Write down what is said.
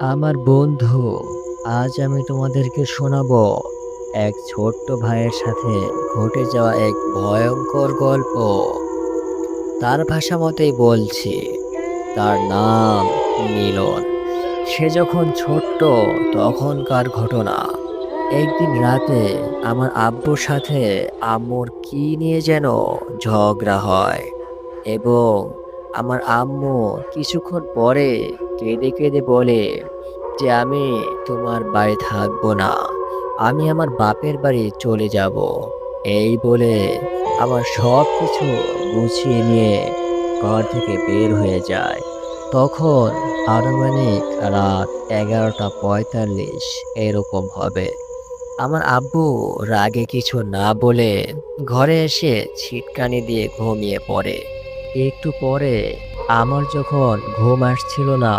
আমার বন্ধু, আজ আমি তোমাদেরকে শোনাবো এক ছোট্ট ভাইয়ের সাথে ঘটে যাওয়া এক ভয়ঙ্কর গল্প। তার ভাষা মতেই বলছি, তার নাম মিলন। সে যখন ছোট্ট, তখনকার ঘটনা। একদিন রাতে আমার আব্বুর সাথে আম্মুর কি নিয়ে যেন ঝগড়া হয় এবং আমার আম্মু কিছুক্ষণ পরে কেঁদে কেঁদে বলে যে আমি তোমার বাড়ি থাকব না, আমি আমার বাপের বাড়ি চলে যাব। এই বলে আমার সব কিছু গুছিয়ে নিয়ে ঘর থেকে বের হয়ে যায়। তখন আনুমানিক রাত এগারোটা পঁয়তাল্লিশ এরকম হবে। আমার আব্বু রাগে কিছু না বলে ঘরে এসে ছিটকানি দিয়ে ঘুমিয়ে পড়ে। একটু পরে আমার যখন ঘুম আসছিল না